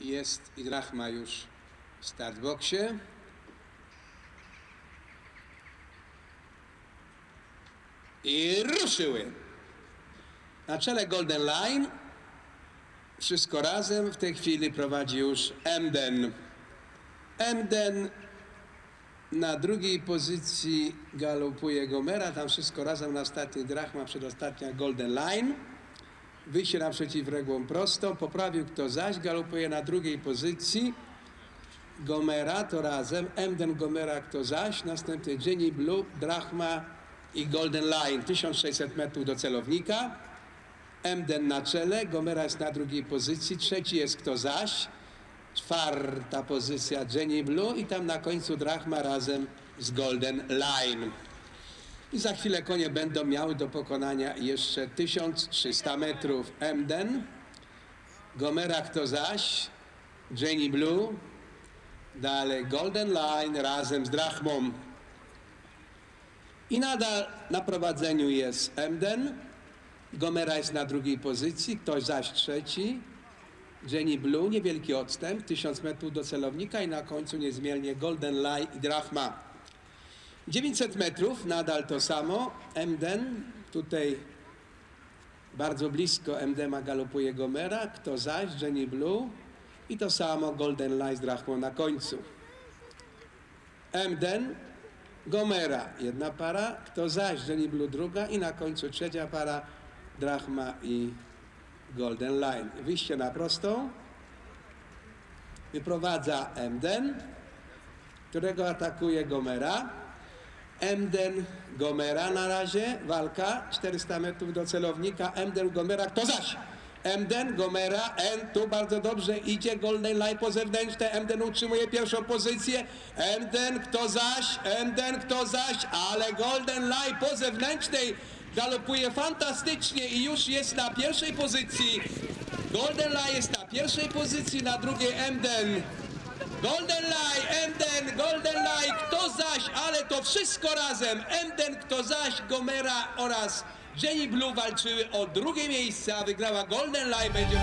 Jest i Drachma już w startboxie. I ruszyły. Na czele Golden Line. Wszystko razem. W tej chwili prowadzi już Emden. Emden na drugiej pozycji galopuje Gomera. Tam wszystko razem na ostatniej Drachma, przedostatnia Golden Line. Wyjście naprzeciw regułą prostą. Poprawił kto zaś. Galopuje na drugiej pozycji. Gomera to razem. Emden Gomera kto zaś. Następny Jenny Blue, Drachma i Golden Line. 1600 metrów do celownika. Emden na czele. Gomera jest na drugiej pozycji. Trzeci jest kto zaś. Czwarta pozycja Jenny Blue i tam na końcu Drachma razem z Golden Line. I za chwilę konie będą miały do pokonania jeszcze 1300 metrów. Emden, Gomera kto zaś, Jenny Blue, dalej Golden Line razem z Drachmą. I nadal na prowadzeniu jest Emden, Gomera jest na drugiej pozycji, ktoś zaś trzeci, Jenny Blue, niewielki odstęp, 1000 metrów do celownika i na końcu niezmiennie Golden Line i Drachma. 900 metrów, nadal to samo. Emden, tutaj bardzo blisko Emdema galopuje Gomera, kto zaś, Jenny Blue i to samo Golden Line z na końcu. Emden, Gomera, jedna para, kto zaś, Jenny Blue druga i na końcu trzecia para, Drachma i Golden Line. Wyjście na prostą. Wyprowadza Emden, którego atakuje Gomera. Emden, Gomera na razie, walka, 400 metrów do celownika, Emden, Gomera, kto zaś? Emden, Gomera, N, tu bardzo dobrze idzie, Golden Line po zewnętrzne, Emden utrzymuje pierwszą pozycję, Emden, kto zaś? Emden, kto zaś? Ale Golden Line po zewnętrznej galopuje fantastycznie i już jest na pierwszej pozycji. Golden Line jest na pierwszej pozycji, na drugiej Emden. Golden Line, Emden, Golden to wszystko razem. Emden, kto zaś, Gomera oraz Jenny Blue walczyły o drugie miejsce, a wygrała Golden Line, będzie.